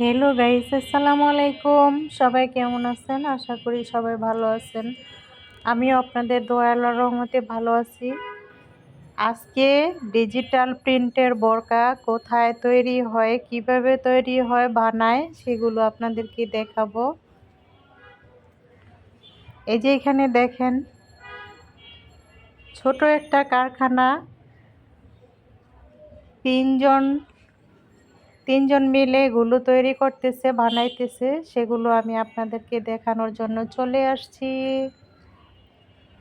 Hello guys আসসালামু আলাইকুম। সবাই কেমন আছেন? আশা করি সবাই ভালো আছেন। আমিও আপনাদের দোয়ালার রহমতে ভালো আছি। আজকে ডিজিটাল প্রিন্টের বোরকা কোথায় তৈরি হয়, কীভাবে তৈরি হয়, বানায়, সেগুলো আপনাদেরকে দেখাবো। এই যে এখানে দেখেন, ছোট একটা কারখানা, তিনজন তিনজন মিলে এগুলো তৈরি করতেছে, বানাইতেছে, সেগুলো আমি আপনাদেরকে দেখানোর জন্য চলে আসছি।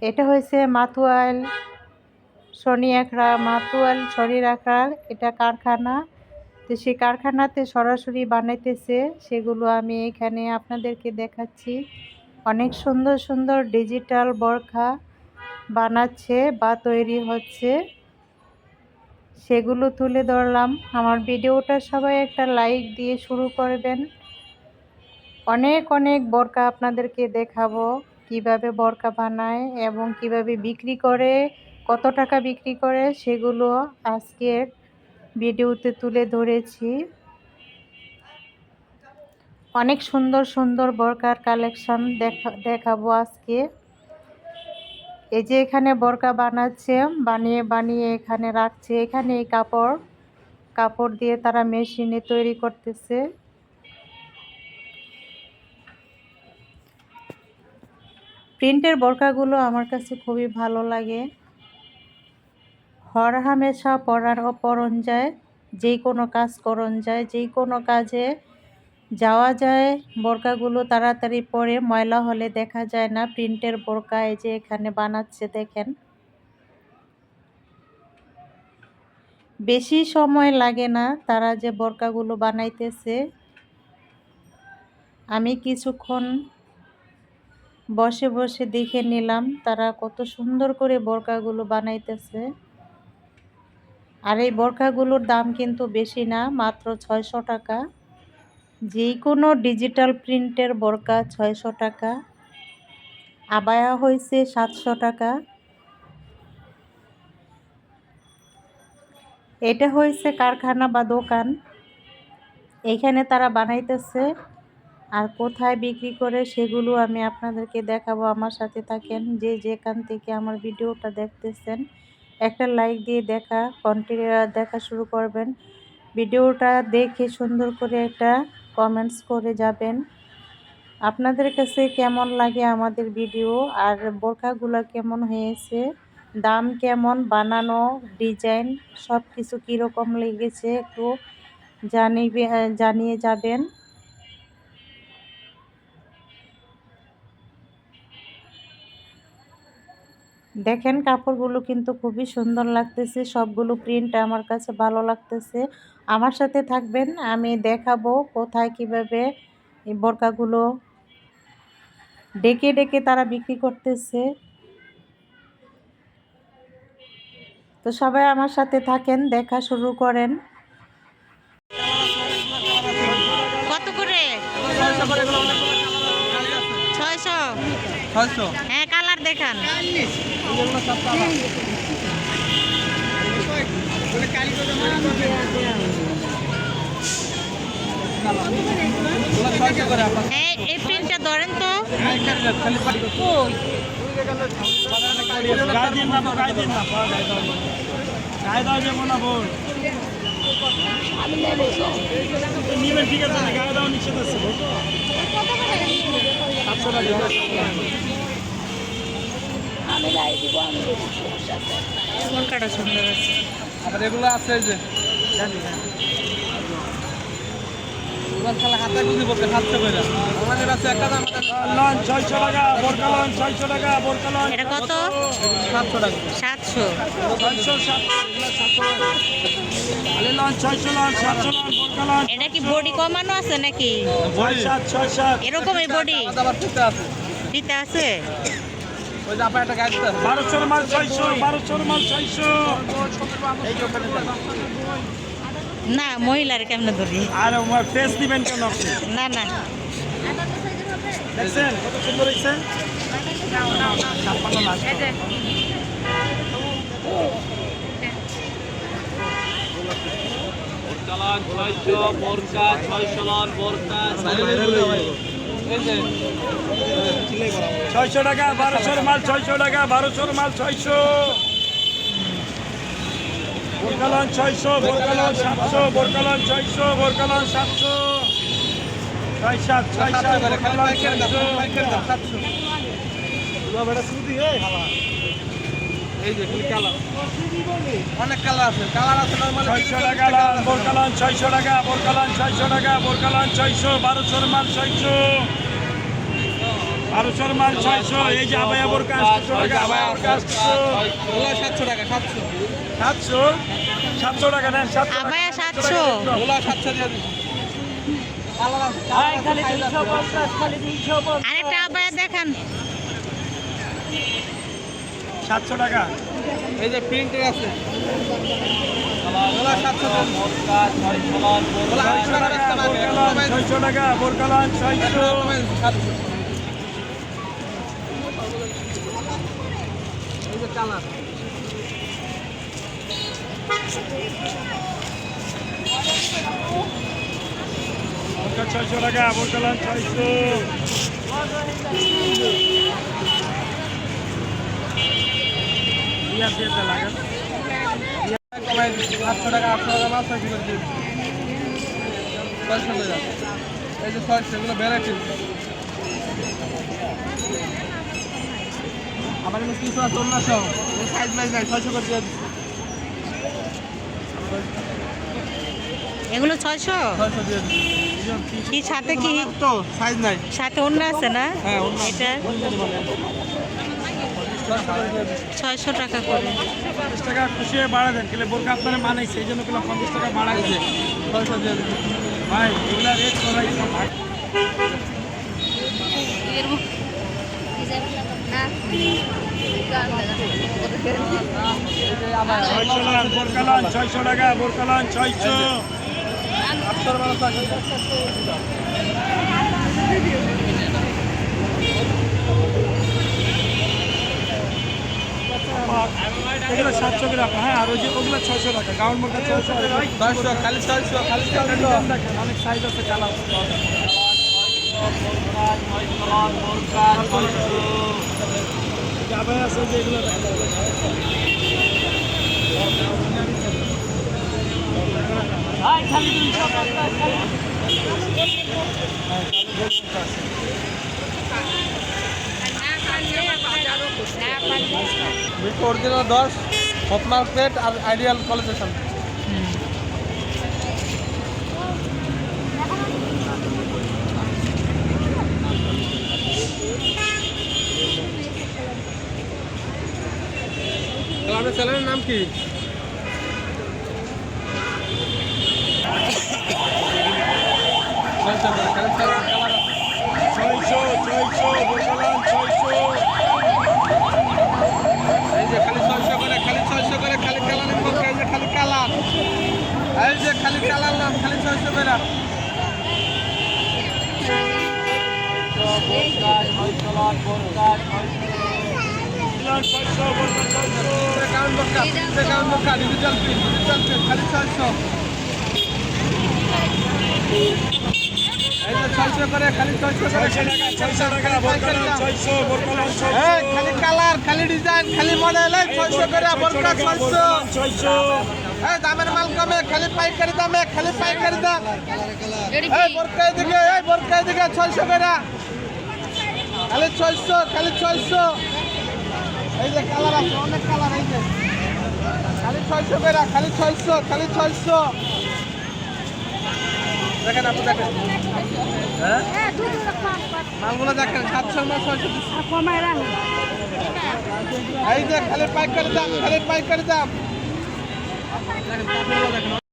এটা হয়েছে মাতুয়াল, শনি একরা মাতুয়াল শনি রাখা এটা কারখানা। তো সেই কারখানাতে সরাসরি বানাইতেছে, সেগুলো আমি এখানে আপনাদেরকে দেখাচ্ছি। অনেক সুন্দর সুন্দর ডিজিটাল বরখা বানাচ্ছে বা তৈরি হচ্ছে। সেগুলো তুলে ধরলাম। আমার ভিডিওটা সবাই একটা লাইক দিয়ে শুরু করবেন। অনেক অনেক বরকা আপনাদেরকে দেখাবো, কীভাবে বরকা বানায় এবং কীভাবে বিক্রি করে, কত টাকা বিক্রি করে সেগুলো আজকের ভিডিওতে তুলে ধরেছি। অনেক সুন্দর সুন্দর বরকার কালেকশন দেখা, দেখাবো আজকে। এই যে এখানে বরকা বানাচ্ছে, বানিয়ে বানিয়ে এখানে রাখছে। এখানে এই কাপড় কাপড় দিয়ে তারা মেশিনে তৈরি করতেছে। প্রিন্টের বরকাগুলো আমার কাছে খুবই ভালো লাগে। হর হামেশা পড়ার পরন যায় যেই কোনো কাজ করন যায় যেই কোনো কাজে যাওয়া যায়। বোরকাগুলো তাড়াতাড়ি পরে ময়লা হলে দেখা যায় না। প্রিন্টের বোরকা এই যে এখানে বানাচ্ছে, দেখেন। বেশি সময় লাগে না তারা যে বোরকাগুলো বানাইতেছে। আমি কিছুক্ষণ বসে বসে দেখে নিলাম তারা কত সুন্দর করে বোরকাগুলো বানাইতেছে। আর এই বোরকাগুলোর দাম কিন্তু বেশি না, মাত্র ছয়শো টাকা। যে কোনো ডিজিটাল প্রিন্টের বরকা ছয়শো টাকা, আবায়া হয়েছে সাতশো টাকা। এটা হয়েছে কারখানা বা দোকান। এখানে তারা বানাইতেছে। আর কোথায় বিক্রি করে সেগুলো আমি আপনাদেরকে দেখাবো। আমার সাথে থাকেন যে যেখান থেকে আমার ভিডিওটা দেখতেছেন। একটা লাইক দিয়ে দেখা, কন্টিনিউ দেখা শুরু করবেন। ভিডিওটা দেখে সুন্দর করে একটা কমেন্টস করে যাবেন। আপনাদের কাছে কেমন লাগে আমাদের ভিডিও আর বোরখাগুলো কেমন হয়েছে? দাম কেমন? বানানো, ডিজাইন সব কিছু কীরকম লেগেছে একটু জানিবে জানিয়ে যাবেন। দেখেন কাপড়গুলো কিন্তু খুবই সুন্দর লাগতেছে সবগুলো প্রিন্ট আমার কাছে ভালো লাগতেছে। আমার সাথে থাকবেন আমি দেখাবো কোথায় কীভাবে এই বোরকাগুলো ডেকে ডেকে তারা বিক্রি করতেছে। তো সবাই আমার সাথে থাকেন দেখা শুরু করেন। কত করে? ছয়শো। হ্যাঁ দেখান। এই এই প্রিন্টটা ধরেন তো। নিবেন ঠিক আছে। গায়ে দেওয়া নিষেধ আছে সাতশো টাকা। কোনটা সুন্দর আছে আবার এগুলো আছে এই যে। হাতে গুলি বলতে সাতশো করে আমাদের আছে একটা দাম লন ছয়শো টাকা বোরকা লন ছয়শো টাকা বোরকা লন এটা কত? সাতশো টাকা। সাতশো। ছয়শো সাতশো। আলে ছয়শো লন সাতশো লন বোরকা লন এটা কি বডি কমানো আছে নাকি? ছয় সাত ছয় সাত। এরকমই বডি? ফিতে আছে। দিতে আছে? ওই যে আপনার একটা গাড়ি দিতে বারোশোর মাল ছয়শো বারোশোর মাল ছয়শো। এই যে ওখানে না মহিলার কেমনে ধরি? আর আমার ফেস দিবেন কেন না না। দেখছেন? কত সুন্দর হয়েছে ছাপ্পান্ন লাখ। কালান ছয়শো বোরকা ছয়শো লন বোরকা এই যে ছয়শো টাকা বারোশোর মাল ছয়শো টাকা বারোশোর মাল ছয়শো। বোরকালন ছয়শো বোরকালন সাতশো বোরকালন ছয়শো বোরকালন সাতশো। ছয় সাত ছয় সাত বোরকালন ছয়শো এই যে কালার? অনেক কালার আছে। কালার আছে নরমাল ছয়শো টাকা বোরকালন ছয়শো টাকা বোরকালন ছয়শো টাকা বোরকালন ছয়শো বারোশোর মাল ছয়শো। বারোশোর মাল ছয়শো এই যে আবায়া বোরকা সাতশো টাকা আবায়া বোরকা সাতশো টাকা সাতশো। সাতশো? সাতশো টাকা নেন সাতশো আবায়া সাতশো ওগুলো সাতশো দিয়ে দিচ্ছি। আরেকটা আবায়া দেখান। সাতশো টাকা। এই যে প্রিন্টের আছে। ছয়শো টাকা বোরকালন ছয়শো। কালার। ছয়শো টাকা বোরকালন ছয়শো। পিঁয়াজ দিয়ে লাগান কমাই দিচ্ছি। আটশো টাকা আটশো টাকা মাছ ছয়শো করে দিচ্ছি। ছয়শো টাকা। এই যে ছয়শো এগুলো ভ্যারাইটি আমার কিন্তু কিছু আছে অন্য সহ সাইজ মাইজ নাই ছয়শো করে দিয়ে দিচ্ছি। এগুলো ছয়শো? ছয়শো কি সাথে কি? তো সাইজ নাই। সাথে অন্য আছে না? হ্যাঁ এটা? ছয়শো টাকা করে। পঞ্চাশ টাকা খুশি হয়ে বাড়া দেন কেলে বোরকা আপনারা মানাইছে, এই জন্য কেলে পঞ্চাশ টাকা দিয়ে দিচ্ছি ভাই, এগুলা রেট করাই ভাগ। ছয়শো টাকা বোরকালন ছয়শো আটশোর এগুলো সাতশো রাখো হ্যাঁ আর ওই যে ওগুলো ছয়শো টাকা গাউন টাকা। ছয়শো খালি ছয়শো খালি ছয়শো। অনেক সাইজ আছে কালার যাবে আছে যে এগুলো অরিজিনাল দশ হপমার প্লেট আর আইডিয়াল কলেজের আপনার চ্যানেলের নাম কি ছয়শো ছয়শো বোরকালন ছয়শো এই যে খালি ছয়শো করে খালি ছয়শো করে খালি কালার পক্ষে এই যে খালি কালার এই যে খালি কালার নাম খালি ছয়শো করে ছয়শো বোরকা ছয়শো কাউন্ট বক্কা কাউন্ট বক্কা ডিজিটাল প্রিন্ট ডিজিটাল প্রিন্ট খালি ছয়শো এই যে ছয়শো করে খালি ছয়শো করে ছয়শো টাকা ছয়শো টাকা বোরকালন ছয়শো বোরকালন এই ছয়শো খালি কালার খালি ডিজাইন খালি মডেল ছয়শো করে বোরকা ছয়শো এই দামের মাল কমে খালি পাইকারি দামে খালি পাইকারি দাম এই বোরকা এদিকে এই বোরকা এদিকে ছয়শো করে খালি ছয়শো খালি ছয়শো এই যে কালার আছে, অনেক কালার এই যে। খালি ছয়শো বেড়া খালি ছয়শো খালি ছয়শো। দেখেন আপনি দেখেন। হ্যাঁ? মালগুলো দেখেন সাতশো মাল ছয়শো এই যে খালি পাইকারি দাম খালি পাইকারি দাম। দেখেন।